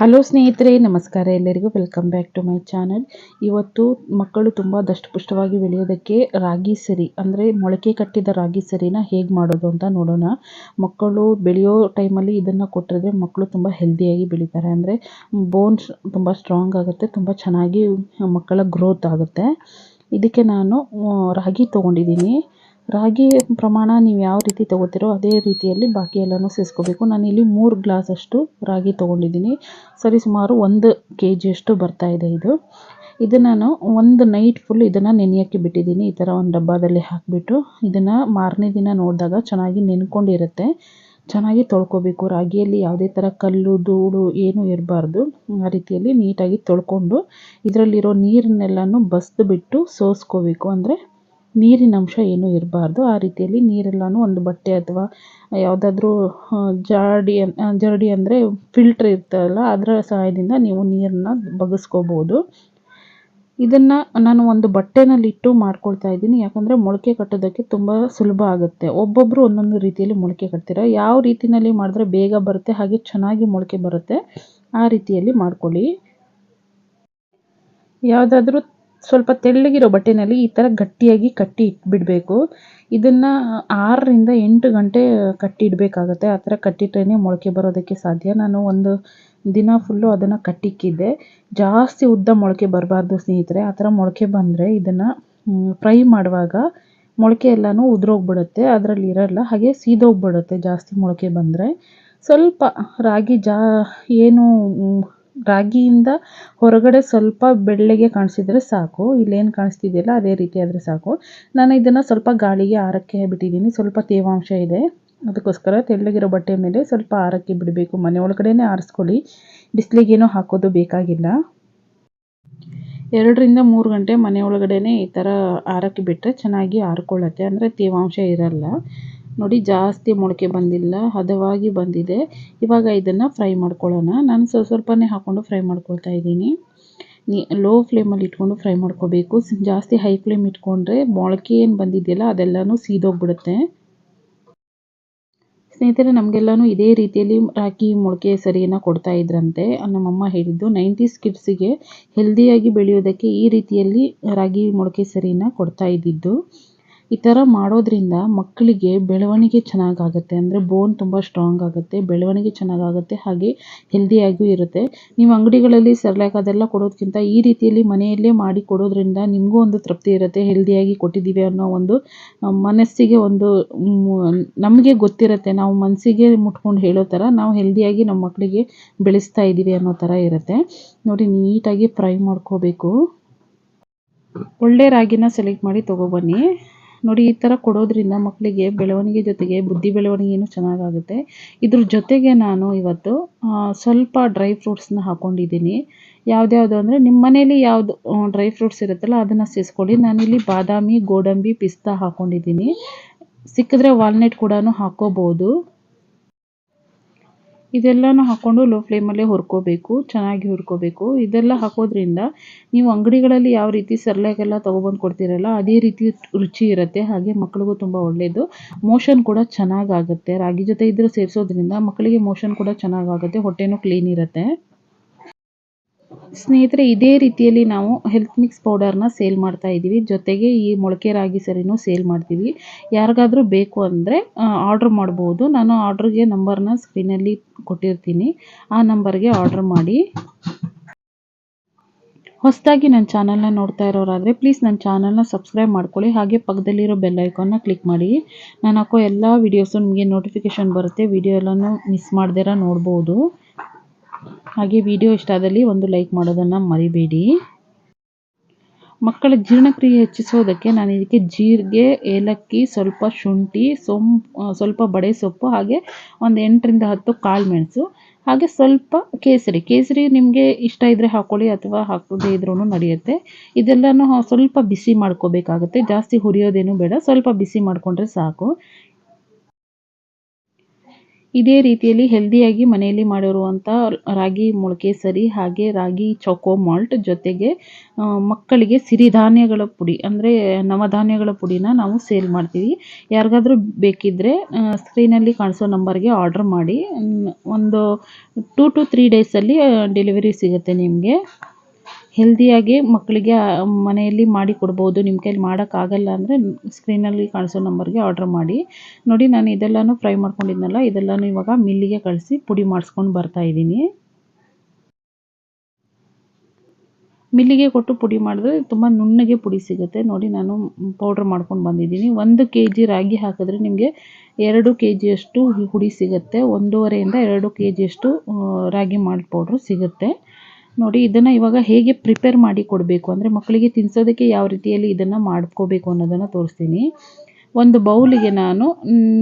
Hello ಸ್ನೇಹಿತರೆ, ನಮಸ್ಕಾರ ಎಲ್ಲರಿಗೂ. Welcome back to my channel ಇವತ್ತು ಮಕ್ಕಳು ತುಂಬ ದಷ್ಟಪುಷ್ಟವಾಗಿ ಬೆಳೆಯೋದಕ್ಕೆ ರಾಗಿ ಸರಿ, ಅಂದರೆ ಮೊಳಕೆ ಕಟ್ಟಿದ ರಾಗಿ ಸರಿನ ಹೇಗೆ ಮಾಡೋದು ಅಂತ ನೋಡೋಣ. ಮಕ್ಕಳು ಬೆಳೆಯೋ ಟೈಮಲ್ಲಿ ಇದನ್ನು ಕೊಟ್ಟರೆ ಮಕ್ಕಳು ತುಂಬ ಹೆಲ್ದಿಯಾಗಿ ಬೆಳೀತಾರೆ. ಅಂದರೆ ಬೋನ್ಸ್ ತುಂಬ ಸ್ಟ್ರಾಂಗ್ ಆಗುತ್ತೆ, ತುಂಬ ಚೆನ್ನಾಗಿ ಮಕ್ಕಳ ಗ್ರೋತ್ ಆಗುತ್ತೆ. ಇದಕ್ಕೆ ನಾನು ರಾಗಿ ತೊಗೊಂಡಿದ್ದೀನಿ. ರಾಗಿ ಪ್ರಮಾಣ ನೀವು ಯಾವ ರೀತಿ ತೊಗೋತೀರೋ ಅದೇ ರೀತಿಯಲ್ಲಿ ಬಾಕಿ ಎಲ್ಲನೂ ಸೇರಿಸ್ಕೋಬೇಕು ನಾನಿಲ್ಲಿ ಮೂರು ಗ್ಲಾಸಷ್ಟು ರಾಗಿ ತೊಗೊಂಡಿದ್ದೀನಿ. ಸರಿ, ಸುಮಾರು ಒಂದು ಕೆ ಜಿಯಷ್ಟು ಇದೆ ಇದು. ಇದನ್ನು ನಾನು ಒಂದು ನೈಟ್ ಫುಲ್ ಇದನ್ನು ನೆನೆಯೋಕ್ಕೆ ಬಿಟ್ಟಿದ್ದೀನಿ. ಈ ಥರ ಒಂದು ಡಬ್ಬದಲ್ಲಿ ಹಾಕಿಬಿಟ್ಟು ಇದನ್ನು ಮಾರನೇ ದಿನ ನೋಡಿದಾಗ ಚೆನ್ನಾಗಿ ನೆನ್ಕೊಂಡಿರುತ್ತೆ. ಚೆನ್ನಾಗಿ ತೊಳ್ಕೊಬೇಕು. ರಾಗಿಯಲ್ಲಿ ಯಾವುದೇ ಥರ ಕಲ್ಲು, ಧೂಳು ಏನೂ ಇರಬಾರ್ದು. ಆ ರೀತಿಯಲ್ಲಿ ನೀಟಾಗಿ ತೊಳ್ಕೊಂಡು ಇದರಲ್ಲಿರೋ ನೀರನ್ನೆಲ್ಲನೂ ಬಸ್ದು ಬಿಟ್ಟು ಸೋಸ್ಕೋಬೇಕು. ಅಂದರೆ ನೀರಿನ ಅಂಶ ಏನೂ ಇರಬಾರ್ದು. ಆ ರೀತಿಯಲ್ಲಿ ನೀರೆಲ್ಲನೂ ಒಂದು ಬಟ್ಟೆ ಅಥವಾ ಯಾವುದಾದ್ರೂ ಜಾಡಿ ಜರಡಿ ಅಂದರೆ ಫಿಲ್ಟ್ರ್ ಇರ್ತದಲ್ಲ, ಅದರ ಸಹಾಯದಿಂದ ನೀವು ನೀರನ್ನ ಬಗಸ್ಕೋಬೋದು. ಇದನ್ನು ನಾನು ಒಂದು ಬಟ್ಟೆನಲ್ಲಿಟ್ಟು ಮಾಡ್ಕೊಳ್ತಾ ಇದ್ದೀನಿ. ಯಾಕಂದರೆ ಮೊಳಕೆ ಕಟ್ಟೋದಕ್ಕೆ ತುಂಬ ಸುಲಭ ಆಗುತ್ತೆ. ಒಬ್ಬೊಬ್ಬರು ಒಂದೊಂದು ರೀತಿಯಲ್ಲಿ ಮೊಳಕೆ ಕಟ್ತೀರ? ಯಾವ ರೀತಿಯಲ್ಲಿ ಮಾಡಿದ್ರೆ ಬೇಗ ಬರುತ್ತೆ, ಹಾಗೆ ಚೆನ್ನಾಗಿ ಮೊಳಕೆ ಬರುತ್ತೆ, ಆ ರೀತಿಯಲ್ಲಿ ಮಾಡ್ಕೊಳ್ಳಿ. ಯಾವುದಾದ್ರೂ ಸ್ವಲ್ಪ ತೆಳ್ಳಗಿರೋ ಬಟ್ಟೆನಲ್ಲಿ ಈ ಥರ ಗಟ್ಟಿಯಾಗಿ ಕಟ್ಟಿ ಇಟ್ಬಿಡಬೇಕು. ಇದನ್ನು ಆರರಿಂದ ಎಂಟು ಗಂಟೆ ಕಟ್ಟಿ ಇಡಬೇಕಾಗತ್ತೆ. ಆ ಥರ ಕಟ್ಟಿಟ್ರೇ ಮೊಳಕೆ ಬರೋದಕ್ಕೆ ಸಾಧ್ಯ. ನಾನು ಒಂದು ದಿನ ಫುಲ್ಲು ಅದನ್ನು ಕಟ್ಟಿಕ್ಕಿದ್ದೆ. ಜಾಸ್ತಿ ಉದ್ದ ಮೊಳಕೆ ಬರಬಾರ್ದು ಸ್ನೇಹಿತರೆ. ಆ ಥರ ಮೊಳಕೆ ಬಂದರೆ ಇದನ್ನು ಫ್ರೈ ಮಾಡುವಾಗ ಮೊಳಕೆ ಎಲ್ಲನೂ ಉದುರೋಗ್ಬಿಡುತ್ತೆ. ಅದರಲ್ಲಿ ಇರೋಲ್ಲ. ಹಾಗೆ ಸೀದೋಗ್ಬಿಡುತ್ತೆ ಜಾಸ್ತಿ ಮೊಳಕೆ ಬಂದರೆ. ಸ್ವಲ್ಪ ರಾಗಿ ಜಾ, ಏನು ರಾಗಿಯಿಂದ ಹೊರಗಡೆ ಸ್ವಲ್ಪ ಬೆಳ್ಳಗೆ ಕಾಣಿಸಿದ್ರೆ ಸಾಕು. ಇಲ್ಲೇನು ಕಾಣಿಸ್ತಿದೆಯಲ್ಲ ಅದೇ ರೀತಿ ಆದರೆ ಸಾಕು. ನಾನು ಇದನ್ನು ಸ್ವಲ್ಪ ಗಾಳಿಗೆ ಆರಕ್ಕೆ ಬಿಟ್ಟಿದ್ದೀನಿ. ಸ್ವಲ್ಪ ತೇವಾಂಶ ಇದೆ. ಅದಕ್ಕೋಸ್ಕರ ತೆಳ್ಳಗಿರೋ ಬಟ್ಟೆ ಮೇಲೆ ಸ್ವಲ್ಪ ಆರಕ್ಕೆ ಬಿಡಬೇಕು. ಮನೆ ಒಳಗಡೆನೇ ಆರಿಸ್ಕೊಳ್ಳಿ. ಬಿಸಿಲಿಗೇನೂ ಹಾಕೋದು ಬೇಕಾಗಿಲ್ಲ. ಎರಡರಿಂದ ಮೂರು ಗಂಟೆ ಮನೆ ಒಳಗಡೆನೇ ಈ ಥರ ಆರಕ್ಕೆ ಬಿಟ್ಟರೆ ಚೆನ್ನಾಗಿ ಆರ್ಕೊಳ್ಳುತ್ತೆ. ಅಂದರೆ ತೇವಾಂಶ ಇರಲ್ಲ. ನೋಡಿ ಜಾಸ್ತಿ ಮೊಳಕೆ ಬಂದಿಲ್ಲ, ಹದವಾಗಿ ಬಂದಿದೆ. ಇವಾಗ ಇದನ್ನು ಫ್ರೈ ಮಾಡ್ಕೊಳ್ಳೋಣ. ನಾನು ಸ್ವಲ್ಪ ಸ್ವಲ್ಪನೇ ಹಾಕ್ಕೊಂಡು ಫ್ರೈ ಮಾಡ್ಕೊಳ್ತಾ ಇದ್ದೀನಿ. ಲೋ ಫ್ಲೇಮಲ್ಲಿ ಇಟ್ಕೊಂಡು ಫ್ರೈ ಮಾಡ್ಕೋಬೇಕು. ಜಾಸ್ತಿ ಹೈ ಫ್ಲೇಮ್ ಇಟ್ಕೊಂಡ್ರೆ ಮೊಳಕೆ ಏನು ಬಂದಿದೆಯಲ್ಲ ಅದೆಲ್ಲನೂ ಸೀದೋಗ್ಬಿಡುತ್ತೆ. ಸ್ನೇಹಿತರೆ, ನಮಗೆಲ್ಲನೂ ಇದೇ ರೀತಿಯಲ್ಲಿ ರಾಗಿ ಮೊಳಕೆ ಸರಿಯನ್ನು ಕೊಡ್ತಾ ಇದ್ರಂತೆ. ನಮ್ಮಮ್ಮ ಹೇಳಿದ್ದು ನೈಂಟೀಸ್ ಕಿಡ್ಸಿಗೆ ಹೆಲ್ದಿಯಾಗಿ ಬೆಳೆಯೋದಕ್ಕೆ ಈ ರೀತಿಯಲ್ಲಿ ರಾಗಿ ಮೊಳಕೆ ಸರಿಯನ್ನು ಕೊಡ್ತಾ ಇದ್ದಿದ್ದು. ಈ ಥರ ಮಾಡೋದ್ರಿಂದ ಮಕ್ಕಳಿಗೆ ಬೆಳವಣಿಗೆ ಚೆನ್ನಾಗಾಗುತ್ತೆ. ಅಂದರೆ ಬೋನ್ ತುಂಬ ಸ್ಟ್ರಾಂಗ್ ಆಗುತ್ತೆ, ಬೆಳವಣಿಗೆ ಚೆನ್ನಾಗಾಗುತ್ತೆ, ಹಾಗೆ ಹೆಲ್ದಿಯಾಗೂ ಇರುತ್ತೆ. ನೀವು ಅಂಗಡಿಗಳಲ್ಲಿ ಸೆರ್ಲ್ಯಾಕ್ ಅದೆಲ್ಲ ಕೊಡೋದಕ್ಕಿಂತ ಈ ರೀತಿಯಲ್ಲಿ ಮನೆಯಲ್ಲೇ ಮಾಡಿ ಕೊಡೋದ್ರಿಂದ ನಿಮಗೂ ಒಂದು ತೃಪ್ತಿ ಇರುತ್ತೆ ಹೆಲ್ದಿಯಾಗಿ ಕೊಟ್ಟಿದ್ದೀವಿ ಅನ್ನೋ ಒಂದು ಮನಸ್ಸಿಗೆ ಒಂದು ನಮಗೆ ಗೊತ್ತಿರುತ್ತೆ. ನಾವು ಮನಸ್ಸಿಗೆ ಮುಟ್ಕೊಂಡು ಹೇಳೋ ಥರ ನಾವು ಹೆಲ್ದಿಯಾಗಿ ನಮ್ಮ ಮಕ್ಕಳಿಗೆ ಬೆಳೆಸ್ತಾ ಇದ್ದೀವಿ ಅನ್ನೋ ಥರ ಇರುತ್ತೆ. ನೋಡಿ, ನೀಟಾಗಿ ಫ್ರೈ ಮಾಡ್ಕೋಬೇಕು. ಒಳ್ಳೆ ರಾಗಿನ ಸೆಲೆಕ್ಟ್ ಮಾಡಿ ತೊಗೊಬನ್ನಿ ನೋಡಿ, ಈ ಥರ ಕೊಡೋದ್ರಿಂದ ಮಕ್ಕಳಿಗೆ ಬೆಳವಣಿಗೆ ಜೊತೆಗೆ ಬುದ್ಧಿ ಬೆಳವಣಿಗೆಯೂ ಚೆನ್ನಾಗಾಗುತ್ತೆ. ಇದ್ರ ಜೊತೆಗೆ ನಾನು ಇವತ್ತು ಸ್ವಲ್ಪ ಡ್ರೈ ಫ್ರೂಟ್ಸ್ನ ಹಾಕ್ಕೊಂಡಿದ್ದೀನಿ ಯಾವ್ದ್ಯಾವುದು ಅಂದರೆ ನಿಮ್ಮ ಮನೇಲಿ ಯಾವುದು ಡ್ರೈ ಫ್ರೂಟ್ಸ್ ಇರುತ್ತಲ್ಲ, ಅದನ್ನು ಸೇರಿಸ್ಕೊಳ್ಳಿ ನಾನಿಲ್ಲಿ ಬಾದಾಮಿ, ಗೋಡಂಬಿ, ಪಿಸ್ತಾ ಹಾಕ್ಕೊಂಡಿದ್ದೀನಿ ಸಿಕ್ಕಿದ್ರೆ ವಾಲ್ನಟ್ ಕೂಡ ಹಾಕ್ಕೋಬೋದು. ಇದೆಲ್ಲನೂ ಹಾಕ್ಕೊಂಡು ಲೋ ಫ್ಲೇಮಲ್ಲೇ ಹುರ್ಕೋಬೇಕು, ಚೆನ್ನಾಗಿ ಹುರ್ಕೋಬೇಕು. ಇದೆಲ್ಲ ಹಾಕೋದ್ರಿಂದ ನೀವು ಅಂಗಡಿಗಳಲ್ಲಿ ಯಾವ ರೀತಿ ಸೆರ್ಲ್ಯಾಕೆಲ್ಲ ತೊಗೊಬಂದು ಕೊಡ್ತೀರಲ್ಲ, ಅದೇ ರೀತಿ ರುಚಿ ಇರುತ್ತೆ. ಹಾಗೆ ಮಕ್ಕಳಿಗೂ ತುಂಬ ಒಳ್ಳೆಯದು ಮೋಷನ್ ಕೂಡ ಚೆನ್ನಾಗಾಗುತ್ತೆ. ರಾಗಿ ಜೊತೆ ಇದ್ರೆ ಸೇರಿಸೋದ್ರಿಂದ ಮಕ್ಕಳಿಗೆ ಮೋಷನ್ ಕೂಡ ಚೆನ್ನಾಗಾಗುತ್ತೆ. ಹೊಟ್ಟೆನೂ ಕ್ಲೀನ್ ಇರುತ್ತೆ. ಸ್ನೇಹಿತರೆ, ಇದೇ ರೀತಿಯಲ್ಲಿ ನಾವು ಹೆಲ್ತ್ ಮಿಕ್ಸ್ ಪೌಡರ್ನ ಸೇಲ್ ಮಾಡ್ತಾ ಇದ್ದೀವಿ. ಜೊತೆಗೆ ಈ ಮೊಳಕೆ ರಾಗಿ ಸರಿನೂ ಸೇಲ್ ಮಾಡ್ತೀವಿ. ಯಾರಿಗಾದರೂ ಬೇಕು ಅಂದರೆ ಆರ್ಡ್ರ್ ಮಾಡ್ಬೋದು. ನಾನು ಆರ್ಡ್ರಿಗೆ ನಂಬರ್ನ ಸ್ಕ್ರೀನಲ್ಲಿ ಕೊಟ್ಟಿರ್ತೀನಿ. ಆ ನಂಬರ್ಗೆ ಆರ್ಡ್ರ್ ಮಾಡಿ. ಹೊಸದಾಗಿ ನನ್ನ ಚಾನಲ್ನ ನೋಡ್ತಾ ಇರೋರಾದರೆ ಪ್ಲೀಸ್ ನನ್ನ ಚಾನಲ್ನ ಸಬ್ಸ್ಕ್ರೈಬ್ ಮಾಡ್ಕೊಳ್ಳಿ. ಹಾಗೆ ಪಕ್ಕದಲ್ಲಿರೋ ಬೆಲ್ ಐಕಾನ್ನ ಕ್ಲಿಕ್ ಮಾಡಿ. ನಾನು ಹಾಕೋ ಎಲ್ಲ ವೀಡಿಯೋಸು ನಿಮಗೆ ನೋಟಿಫಿಕೇಷನ್ ಬರುತ್ತೆ. ವಿಡಿಯೋ ಎಲ್ಲನೂ ಮಿಸ್ ಮಾಡ್ದಿರ ನೋಡ್ಬೋದು. ಹಾಗೆ ವಿಡಿಯೋ ಇಷ್ಟ ಆದಲ್ಲಿ ಒಂದು ಲೈಕ್ ಮಾಡೋದನ್ನು ಮರಿಬೇಡಿ. ಮಕ್ಕಳ ಜೀರ್ಣಕ್ರಿಯೆ ಹೆಚ್ಚಿಸೋದಕ್ಕೆ ನಾನು ಇದಕ್ಕೆ ಜೀರಿಗೆ, ಏಲಕ್ಕಿ, ಸ್ವಲ್ಪ ಶುಂಠಿ ಸೊಂ ಸ್ವಲ್ಪ ಬಡೆ ಸೊಪ್ಪು, ಹಾಗೆ ಒಂದು ಎಂಟರಿಂದ ಹತ್ತು ಕಾಳು ಮೆಣಸು, ಹಾಗೆ ಸ್ವಲ್ಪ ಕೇಸರಿ. ಕೇಸರಿ ನಿಮಗೆ ಇಷ್ಟ ಇದ್ದರೆ ಹಾಕ್ಕೊಳ್ಳಿ ಅಥವಾ ಹಾಕೋದೇ ಇದ್ರೂ ನಡೆಯುತ್ತೆ. ಇದೆಲ್ಲನೂ ಸ್ವಲ್ಪ ಬಿಸಿ ಮಾಡ್ಕೋಬೇಕಾಗುತ್ತೆ. ಜಾಸ್ತಿ ಹುರಿಯೋದೇನು ಬೇಡ. ಸ್ವಲ್ಪ ಬಿಸಿ ಮಾಡಿಕೊಂಡ್ರೆ ಸಾಕು. ಇದೇ ರೀತಿಯಲ್ಲಿ ಹೆಲ್ದಿಯಾಗಿ ಮನೆಯಲ್ಲಿ ಮಾಡಿರುವಂಥ ರಾಗಿ ಮೊಳಕೆ ಸರಿ ಹಾಗೆ ರಾಗಿ ಚೊಕೋ ಮಾಲ್ಟ್ ಜೊತೆಗೆ ಮಕ್ಕಳಿಗೆ ಸಿರಿಧಾನ್ಯಗಳ ಪುಡಿ, ಅಂದರೆ ನವಧಾನ್ಯಗಳ ಪುಡಿನ ನಾವು ಸೇಲ್ ಮಾಡ್ತೀವಿ. ಯಾರಿಗಾದರೂ ಬೇಕಿದ್ದರೆ ಸ್ಕ್ರೀನಲ್ಲಿ ಕಾಣಿಸೋ ನಂಬರ್ಗೆ ಆರ್ಡ್ರ್ ಮಾಡಿ. ಒಂದು ಟೂ ಟು ತ್ರೀ ಡೇಸಲ್ಲಿ ಡೆಲಿವರಿ ಸಿಗುತ್ತೆ ನಿಮಗೆ. ಹೆಲ್ದಿಯಾಗಿ ಮಕ್ಕಳಿಗೆ ಮನೆಯಲ್ಲಿ ಮಾಡಿ ಕೊಡ್ಬೋದು. ನಿಮ್ಮ ಕೈಲಿ ಮಾಡೋಕ್ಕಾಗಲ್ಲ ಅಂದರೆ ಸ್ಕ್ರೀನಲ್ಲಿ ಕಾಣಿಸೋ ನಂಬರ್ಗೆ ಆರ್ಡ್ರ್ ಮಾಡಿ. ನೋಡಿ, ನಾನು ಇದೆಲ್ಲನೂ ಫ್ರೈ ಮಾಡ್ಕೊಂಡಿದ್ನಲ್ಲ, ಇದೆಲ್ಲನೂ ಇವಾಗ ಮಿಲ್ಲಿಗೆ ಕಳಿಸಿ ಪುಡಿ ಮಾಡಿಸ್ಕೊಂಡು ಬರ್ತಾ ಇದ್ದೀನಿ. ಮಿಲ್ಲಿಗೆ ಕೊಟ್ಟು ಪುಡಿ ಮಾಡಿದ್ರೆ ತುಂಬ ನುಣ್ಣಗೆ ಪುಡಿ ಸಿಗುತ್ತೆ. ನೋಡಿ, ನಾನು ಪೌಡ್ರ್ ಮಾಡ್ಕೊಂಡು ಬಂದಿದ್ದೀನಿ. ಒಂದು ಕೆ ಜಿ ರಾಗಿ ಹಾಕಿದ್ರೆ ನಿಮಗೆ ಎರಡು ಕೆ ಜಿಯಷ್ಟು ಹುಡಿ ಸಿಗುತ್ತೆ. ಒಂದೂವರೆಯಿಂದ ಎರಡು ಕೆ ಜಿಯಷ್ಟು ರಾಗಿ ಮಾಲ್ಟ್ ಪೌಡ್ರು ಸಿಗುತ್ತೆ. ನೋಡಿ, ಇದನ್ನು ಇವಾಗ ಹೇಗೆ ಪ್ರಿಪೇರ್ ಮಾಡಿ ಕೊಡಬೇಕು? ಅಂದರೆ ಮಕ್ಕಳಿಗೆ ತಿನ್ಸೋದಕ್ಕೆ ಯಾವ ರೀತಿಯಲ್ಲಿ ಇದನ್ನು ಮಾಡ್ಕೋಬೇಕು ಅನ್ನೋದನ್ನು ತೋರಿಸ್ತೀನಿ. ಒಂದು ಬೌಲಿಗೆ ನಾನು,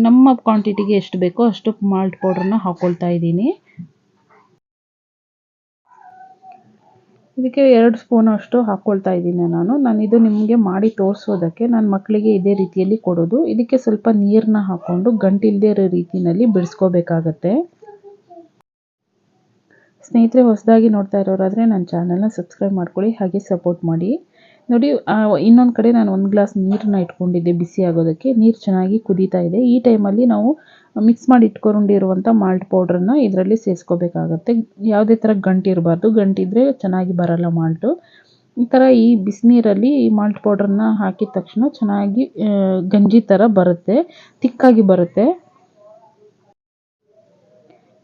ನಮ್ಮ ಕ್ವಾಂಟಿಟಿಗೆ ಎಷ್ಟು ಬೇಕೋ ಅಷ್ಟು ಮಾಲ್ಟ್ ಪೌಡ್ರನ್ನ ಹಾಕ್ಕೊಳ್ತಾ ಇದ್ದೀನಿ. ಇದಕ್ಕೆ ಎರಡು ಸ್ಪೂನ್ ಅಷ್ಟು ಹಾಕ್ಕೊಳ್ತಾ ಇದ್ದೀನಿ ನಾನು. ನಾನು ಇದು ನಿಮಗೆ ಮಾಡಿ ತೋರಿಸೋದಕ್ಕೆ ನಾನು ಮಕ್ಕಳಿಗೆ ಇದೇ ರೀತಿಯಲ್ಲಿ ಕೊಡೋದು. ಇದಕ್ಕೆ ಸ್ವಲ್ಪ ನೀರನ್ನ ಹಾಕ್ಕೊಂಡು ಗಂಟಿಲ್ಲದೆ ಇರೋ ರೀತಿಯಲ್ಲಿ ಬಿಡಿಸ್ಕೋಬೇಕಾಗತ್ತೆ. ಸ್ನೇಹಿತರೆ, ಹೊಸದಾಗಿ ನೋಡ್ತಾ ಇರೋರಾದರೆ ನನ್ನ ಚಾನಲ್ನ ಸಬ್ಸ್ಕ್ರೈಬ್ ಮಾಡ್ಕೊಳ್ಳಿ, ಹಾಗೆ ಸಪೋರ್ಟ್ ಮಾಡಿ. ನೋಡಿ ಇನ್ನೊಂದು ಕಡೆ ನಾನು ಒಂದು ಗ್ಲಾಸ್ ನೀರನ್ನ ಇಟ್ಕೊಂಡಿದ್ದೆ ಬಿಸಿ ಆಗೋದಕ್ಕೆ. ನೀರು ಚೆನ್ನಾಗಿ ಕುದೀತಾ ಇದೆ. ಈ ಟೈಮಲ್ಲಿ ನಾವು ಮಿಕ್ಸ್ ಮಾಡಿ ಇಟ್ಕೊಂಡಿರುವಂಥ ಮಾಲ್ಟ್ ಪೌಡ್ರನ್ನ ಇದರಲ್ಲಿ ಸೇರಿಸ್ಕೋಬೇಕಾಗತ್ತೆ ಯಾವುದೇ ಥರ ಗಂಟಿರಬಾರ್ದು ಗಂಟಿದ್ರೆ ಚೆನ್ನಾಗಿ ಬರಲ್ಲ ಮಾಲ್ಟು ಈ ಥರ ಈ ಬಿಸಿನೀರಲ್ಲಿ ಈ ಮಾಲ್ಟ್ ಪೌಡ್ರನ್ನ ಹಾಕಿದ ತಕ್ಷಣ ಚೆನ್ನಾಗಿ ಗಂಜಿ ಥರ ಬರುತ್ತೆ. ತಿಕ್ಕಾಗಿ ಬರುತ್ತೆ.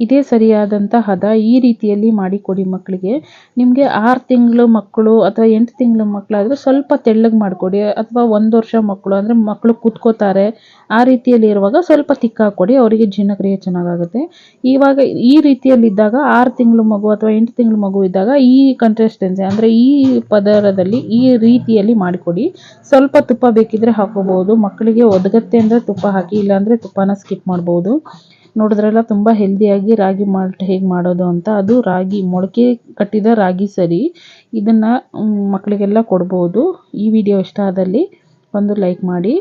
ಇದೇ ಸರಿಯಾದಂತಹ ಹದ ಈ ರೀತಿಯಲ್ಲಿ ಮಾಡಿಕೊಡಿ ಮಕ್ಕಳಿಗೆ ನಿಮಗೆ ಆರು ತಿಂಗಳು ಮಕ್ಕಳು ಅಥವಾ ಎಂಟು ತಿಂಗಳು ಮಕ್ಕಳಾದರೂ ಸ್ವಲ್ಪ ತೆಳ್ಳಗೆ ಮಾಡಿಕೊಡಿ. ಅಥವಾ ಒಂದು ವರ್ಷ ಮಕ್ಕಳು ಅಂದರೆ ಮಕ್ಕಳು ಕೂತ್ಕೋತಾರೆ. ಆ ರೀತಿಯಲ್ಲಿ ಇರುವಾಗ ಸ್ವಲ್ಪ ತಿಕ್ಕ ಹಾಕ್ಕೊಡಿ ಅವರಿಗೆ ಜೀರ್ಣಕ್ರಿಯೆ ಚೆನ್ನಾಗಾಗುತ್ತೆ. ಇವಾಗ ಈ ರೀತಿಯಲ್ಲಿದ್ದಾಗ ಆರು ತಿಂಗಳು ಮಗು ಅಥವಾ ಎಂಟು ತಿಂಗಳು ಮಗು ಇದ್ದಾಗ ಈ ಕನ್ಸಿಸ್ಟೆನ್ಸಿ ಅಂದರೆ ಈ ಪದರದಲ್ಲಿ ಈ ರೀತಿಯಲ್ಲಿ ಮಾಡಿಕೊಡಿ. ಸ್ವಲ್ಪ ತುಪ್ಪ ಬೇಕಿದ್ರೆ ಹಾಕೋಬಹುದು ಮಕ್ಕಳಿಗೆ ಒದಗತ್ತೆ ಅಂದರೆ ತುಪ್ಪ ಹಾಕಿ, ಇಲ್ಲಾಂದರೆ ತುಪ್ಪನ ಸ್ಕಿಪ್ ಮಾಡ್ಬೋದು. ನೋಡಿದ್ರಲ್ಲ ತುಂಬ ಹೆಲ್ದಿಯಾಗಿ ರಾಗಿ ಮಾಲ್ಟ್ ಹೇಗೆ ಮಾಡೋದು ಅಂತ. ಅದು ರಾಗಿ, ಮೊಳಕೆ ಕಟ್ಟಿದ ರಾಗಿ ಸರಿ. ಇದನ್ನು ಮಕ್ಕಳಿಗೆಲ್ಲ ಕೊಡ್ಬೋದು. ಈ ವಿಡಿಯೋ ಇಷ್ಟ ಆದಲ್ಲಿ ಒಂದು ಲೈಕ್ ಮಾಡಿ.